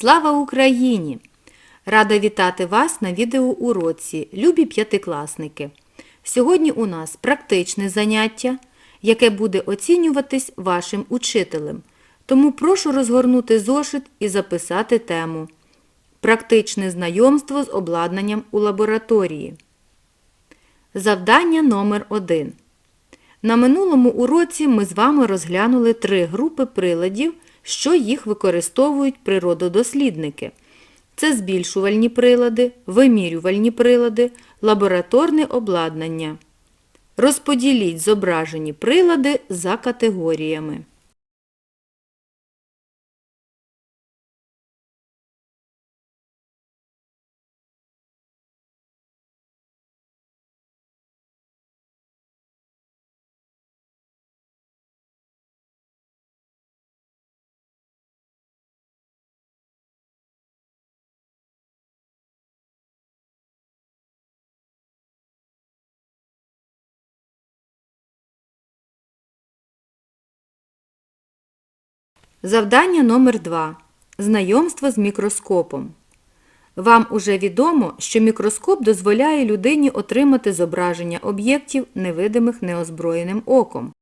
Слава Україні! Рада вітати вас на відеоуроці, любі п'ятикласники. Сьогодні у нас практичне заняття, яке буде оцінюватись вашим учителем. Тому прошу розгорнути зошит і записати тему Практичне знайомство з обладнанням у лабораторії. Завдання номер 1 На минулому уроці ми з вами розглянули три групи приладів, що їх використовують природодослідники. Це збільшувальні прилади, вимірювальні прилади, лабораторне обладнання. Розподіліть зображені прилади за категоріями. Завдання номер 2. Знайомство з мікроскопом. Вам уже відомо, що мікроскоп дозволяє людині отримати зображення об'єктів, невидимих неозброєним оком.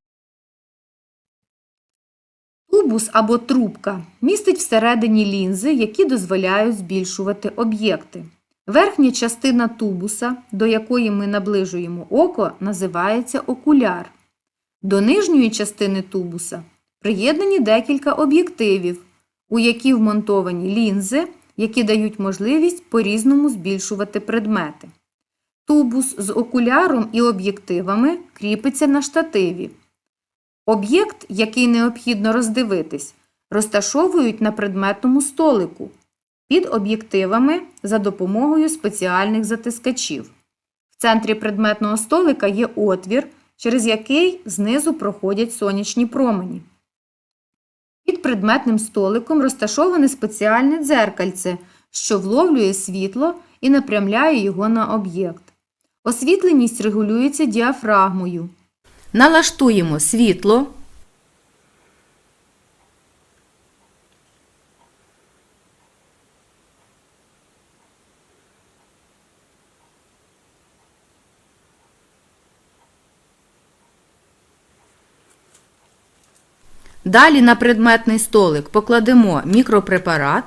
Тубус або трубка містить всередині лінзи, які дозволяють збільшувати об'єкти. Верхня частина тубуса, до якої ми наближуємо око, називається окуляр. До нижньої частини тубуса приєднані декілька об'єктивів, у які вмонтовані лінзи, які дають можливість по-різному збільшувати предмети. Тубус з окуляром і об'єктивами кріпиться на штативі. Об'єкт, який необхідно роздивитись, розташовують на предметному столику під об'єктивами за допомогою спеціальних затискачів. В центрі предметного столика є отвір, через який знизу проходять сонячні промені. Під предметним столиком розташоване спеціальне дзеркальце, що вловлює світло і напрямляє його на об'єкт. Освітленість регулюється діафрагмою. Налаштуємо світло. Далі на предметний столик покладемо мікропрепарат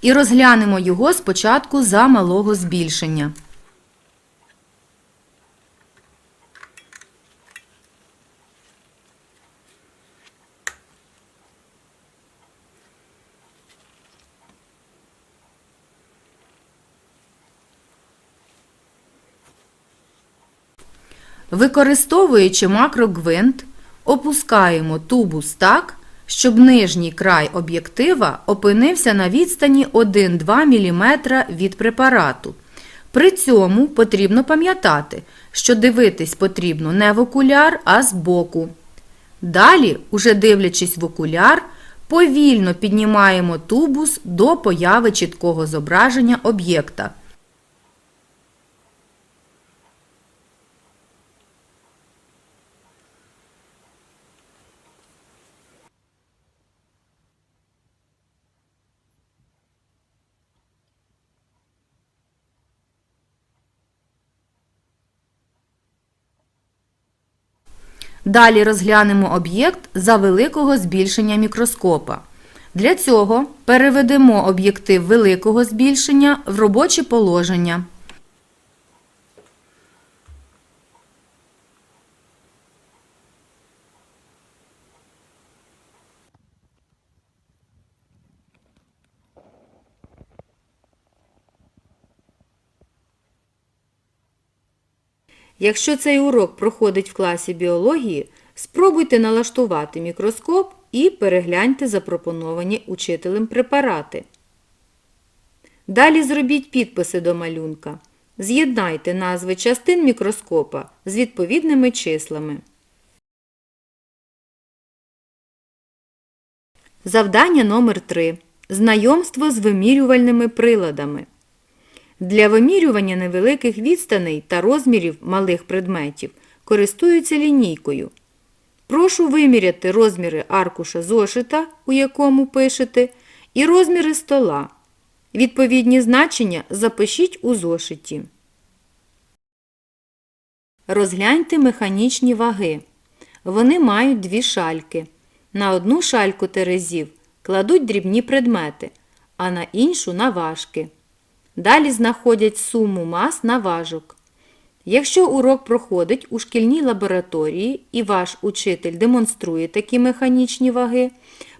і розглянемо його спочатку за малого збільшення. Використовуючи макрогвинт, опускаємо тубус так, щоб нижній край об'єктива опинився на відстані 1-2 мм від препарату. При цьому потрібно пам'ятати, що дивитись потрібно не в окуляр, а збоку. Далі, уже дивлячись в окуляр, повільно піднімаємо тубус до появи чіткого зображення об'єкта. Далі розглянемо об'єкт за великого збільшення мікроскопа. Для цього переведемо об'єктив великого збільшення в робоче положення. Якщо цей урок проходить в класі біології, спробуйте налаштувати мікроскоп і перегляньте запропоновані учителем препарати. Далі зробіть підписи до малюнка. З'єднайте назви частин мікроскопа з відповідними числами. Завдання номер 3. Знайомство з вимірювальними приладами. Для вимірювання невеликих відстаней та розмірів малих предметів користуються лінійкою. Прошу виміряти розміри аркуша зошита, у якому пишете, і розміри стола, Відповідні значення запишіть у зошиті. Розгляньте механічні ваги. Вони мають дві шальки. На одну шальку терезів кладуть дрібні предмети, а на іншу наважки. Далі знаходять суму мас наважок. Якщо урок проходить у шкільній лабораторії і ваш учитель демонструє такі механічні ваги,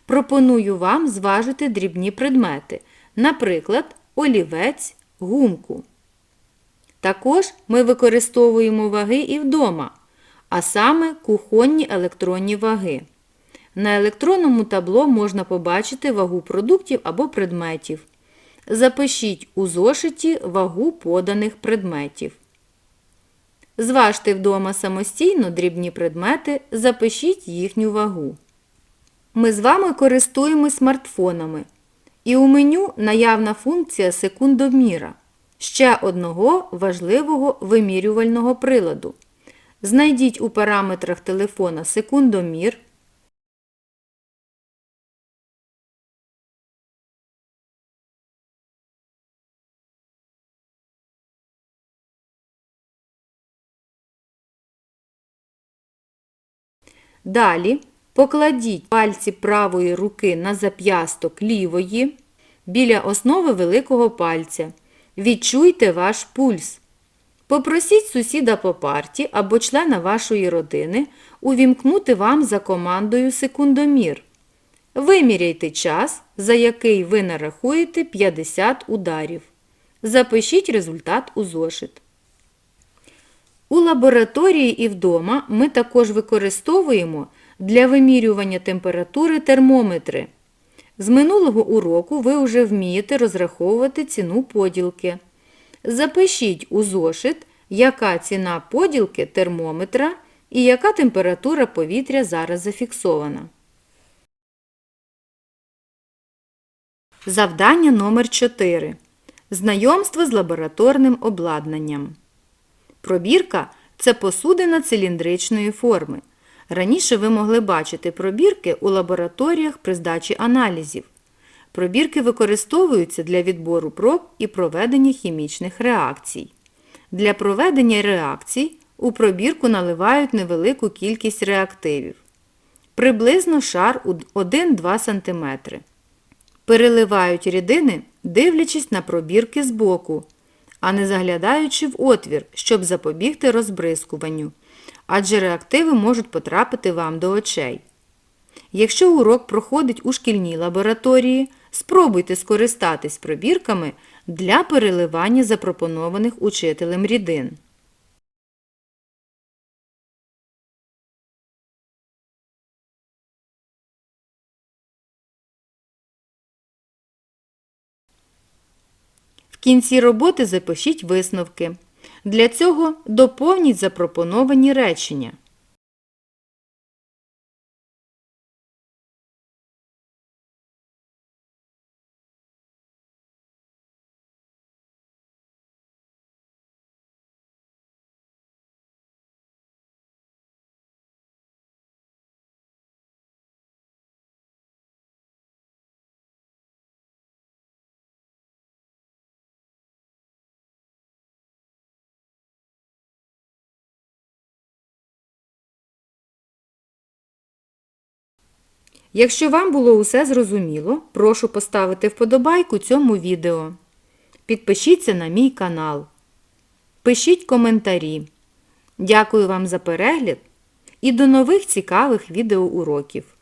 пропоную вам зважити дрібні предмети, наприклад, олівець, гумку. Також ми використовуємо ваги і вдома, а саме кухонні електронні ваги. На електронному табло можна побачити вагу продуктів або предметів. Запишіть у зошиті вагу поданих предметів. Зважте вдома самостійно дрібні предмети, запишіть їхню вагу. Ми з вами користуємось смартфонами. І у меню наявна функція секундоміра ще одного важливого вимірювального приладу. Знайдіть у параметрах телефона секундомір. Далі покладіть пальці правої руки на зап'ясток лівої біля основи великого пальця. Відчуйте ваш пульс. Попросіть сусіда по парті або члена вашої родини увімкнути вам за командою секундомір. Виміряйте час, за який ви нарахуєте 50 ударів. Запишіть результат у зошит. У лабораторії і вдома ми також використовуємо для вимірювання температури термометри. З минулого уроку ви вже вмієте розраховувати ціну поділки. Запишіть у зошит, яка ціна поділки термометра і яка температура повітря зараз зафіксована. Завдання номер 4. Знайомство з лабораторним обладнанням. Пробірка це посудина циліндричної форми. Раніше ви могли бачити пробірки у лабораторіях при здачі аналізів. Пробірки використовуються для відбору проб і проведення хімічних реакцій. Для проведення реакцій у пробірку наливають невелику кількість реактивів. Приблизно шар 1-2 см. Переливають рідини, дивлячись на пробірки збоку, а не заглядаючи в отвір, щоб запобігти розбризкуванню адже реактиви можуть потрапити вам до очей. Якщо урок проходить у шкільній лабораторії, спробуйте скористатись пробірками для переливання запропонованих учителем рідин. Кінці роботи запишіть висновки. Для цього доповніть запропоновані речення. Якщо вам було усе зрозуміло, прошу поставити вподобайку цьому відео. Підпишіться на мій канал. Пишіть коментарі. Дякую вам за перегляд і до нових цікавих відеоуроків!